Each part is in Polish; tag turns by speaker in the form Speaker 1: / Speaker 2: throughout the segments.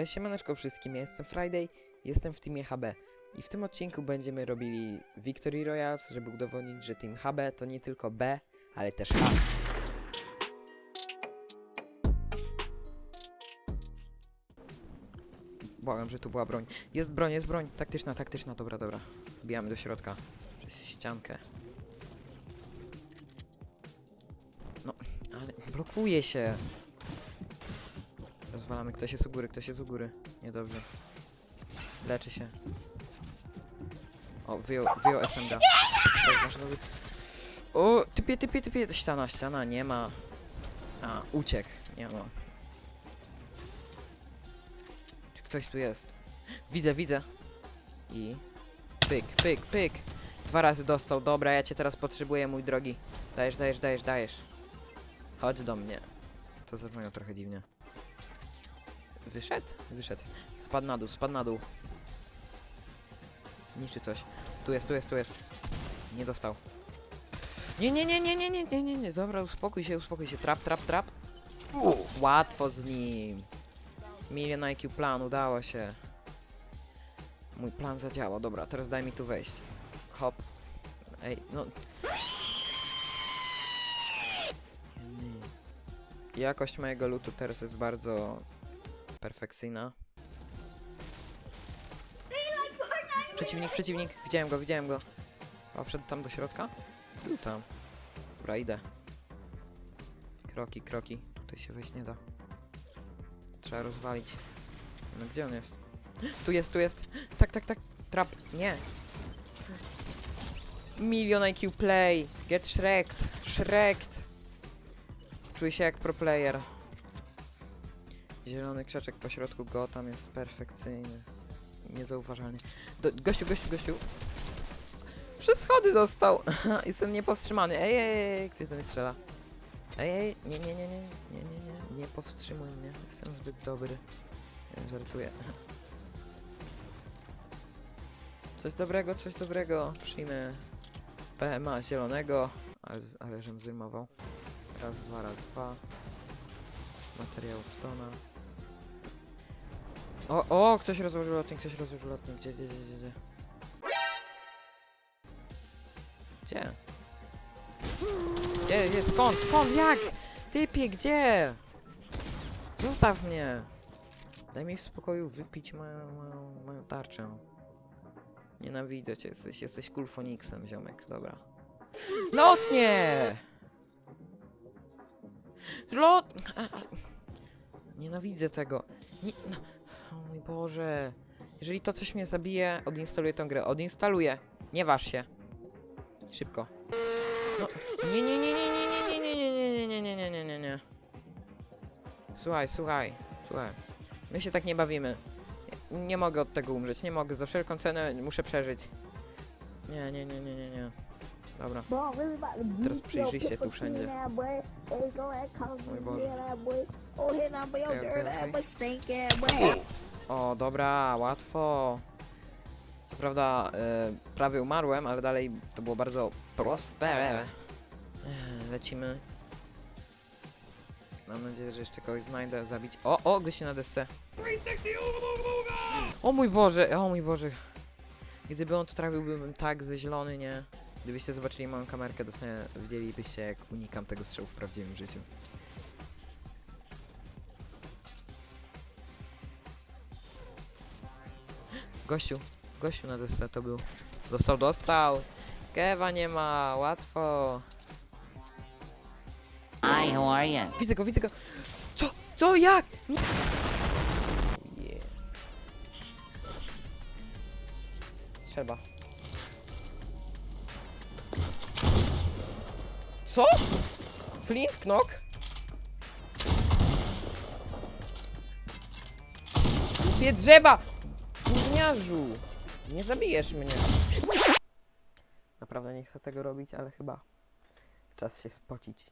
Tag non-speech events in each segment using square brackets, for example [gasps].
Speaker 1: Cześć, siemaneczko wszystkim, ja jestem Friday, jestem w teamie HB i w tym odcinku będziemy robili Victory Royals, żeby udowodnić, że team HB to nie tylko B, ale też H. Błagam, że tu była broń. Jest broń, jest broń. Taktyczna, taktyczna, dobra, dobra. Wbijamy do środka. Przez ściankę. No, ale blokuje się. Rozwalamy, ktoś jest u góry, ktoś jest u góry. Niedobrze. Leczy się. O, wyjął, wyjął SMG. O, typie, typie, typie. Ściana, ściana, nie ma. A, uciekł, nie ma. Czy ktoś tu jest? Widzę, widzę. I... Pyk, pyk, pyk. Dwa razy dostał. Dobra, ja cię teraz potrzebuję, mój drogi. Dajesz, dajesz, dajesz, dajesz. Chodź do mnie. To zabrzmiało trochę dziwnie. Wyszedł? Wyszedł. Spadł na dół, spadł na dół. Niszczy coś. Tu jest, tu jest, tu jest. Nie dostał. Nie, nie, nie, nie, nie, nie, nie, nie, nie. Dobra, uspokój się, uspokój się. Trap, trap, trap. Łatwo z nim. Milion IQ plan, udało się. Mój plan zadziałał. Dobra, teraz daj mi tu wejść. Hop. Ej, no. Jakość mojego lutu teraz jest bardzo perfekcyjna. Przeciwnik, przeciwnik. Widziałem go, widziałem go. A wszedł tam do środka? Był tam. Dobra, idę. Kroki, kroki. Tutaj się wejść nie da. Trzeba rozwalić. No gdzie on jest? [gasps] Tu jest, tu jest. [gasps] Tak, tak, tak. Trap. Nie. Milion IQ play. Get shreked. Shreked. Czuję się jak pro player. Zielony krzaczek po środku go tam jest perfekcyjny. Niezauważalny. Do, gościu, gościu, gościu. Przez schody dostał. [laughs] Jestem niepowstrzymany. Ej, ej, ej, ktoś do mnie strzela. Ej, ej, nie, nie, nie, nie, nie, nie, nie, nie powstrzymuj mnie. Jestem zbyt dobry. Nie, Żartuję. Coś dobrego, coś dobrego. Przyjmę PMA zielonego, ale, ale żem zrymował. Raz, dwa, raz, dwa. Materiałów tona. O, o, ktoś rozłożył lotnik, ktoś rozłożył lotnik. Gdzie, gdzie, gdzie, gdzie, gdzie? Gdzie? Gdzie, skąd, skąd, jak? Typie, gdzie? Zostaw mnie. Daj mi w spokoju wypić moją, moją, moją tarczę. Nienawidzę cię, jesteś, jesteś kulfoniksem, ziomek, dobra. Lotnie! Lot... Nienawidzę tego. Nie, no. O mój Boże. Jeżeli to coś mnie zabije, odinstaluję tę grę. Odinstaluję. Nie waż się. Szybko. No. Nie, nie, nie, nie, nie, nie, nie, nie, nie, nie, nie, nie, nie, nie, nie. Słuchaj, słuchaj, słuchaj. My się tak nie bawimy. Nie, mogę od tego umrzeć, nie mogę. Za wszelką cenę muszę przeżyć. Nie, nie, nie, nie, nie, nie. Dobra.
Speaker 2: Teraz przyjrzyj się tu wszędzie.
Speaker 1: Mój Boże. O, dobra, łatwo. Co prawda, e, prawie umarłem, ale dalej to było bardzo proste. E, Lecimy. Mam nadzieję, że jeszcze kogoś znajdę zabić. O, o, gości na desce. O mój Boże, o mój Boże. Gdyby on to trafiłbym tak ze zielony, nie? Gdybyście zobaczyli moją kamerkę, dosłownie widzielibyście jak unikam tego strzału w prawdziwym życiu. Gościu, gościu na desce to był. Dostał, dostał. Kewa nie ma, łatwo.
Speaker 3: Hi, how are you?
Speaker 1: Widzę go, widzę go. Co? Co? Jak? Nie. Yeah. Trzeba. Co? Flint knock? Dwie drzewa! Gówniarzu! Nie zabijesz mnie. Naprawdę nie chcę tego robić, ale chyba czas się spocić.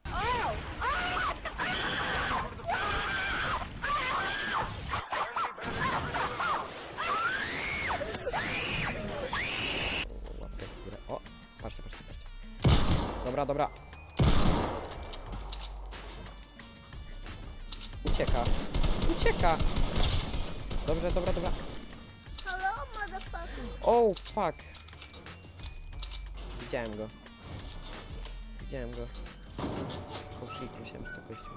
Speaker 1: O, patrzcie, patrzcie, patrzcie. Dobra, dobra. Ucieka. Ucieka. Dobrze, dobra, dobra.
Speaker 2: Hello, motherfucker.
Speaker 1: Oh, fuck. Widziałem go. Widziałem go. Oh shit, myślałem, że to gościu.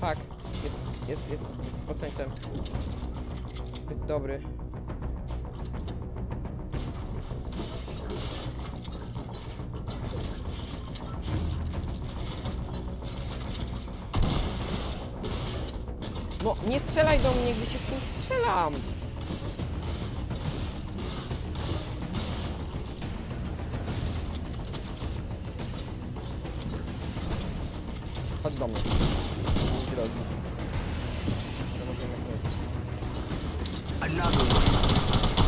Speaker 1: Fuck. Jest, jest, jest, jest spoceńcem. Zbyt dobry. No, nie strzelaj do mnie, gdy się z kimś strzelam! Chodź do mnie. Drogi.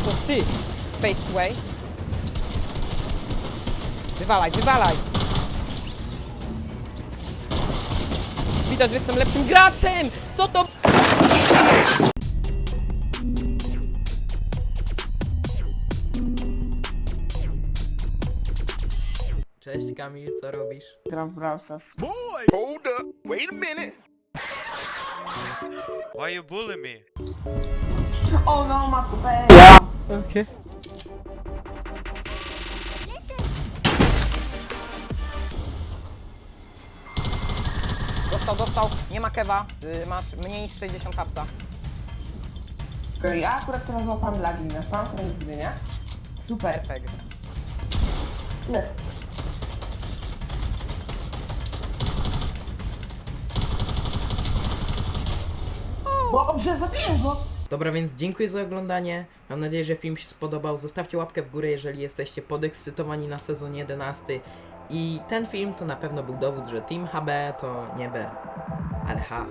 Speaker 1: To ty! Face way. Wywalaj, wywalaj! Widać, że jestem lepszym graczem! Co to Cześć Kamil, co robisz?
Speaker 3: Gram w Brawl Stars.
Speaker 4: Hold up. Wait a minute.
Speaker 5: Why you bully me?
Speaker 3: O no, ma tupę!
Speaker 1: Okej. Dostał, dostał, nie ma kewa, y, masz mniej niż 60 hapsa.
Speaker 3: Okej, ja akurat teraz złapam lagi, naszłam teraz gdy, nie? Super,
Speaker 1: RPG.
Speaker 3: jest. Dobrze, zabiję go!
Speaker 6: Dobra, więc dziękuję za oglądanie. Mam nadzieję, że film się spodobał. Zostawcie łapkę w górę, jeżeli jesteście podekscytowani na sezon 11. I ten film to na pewno był dowód, że Team HB to nie B, ale H.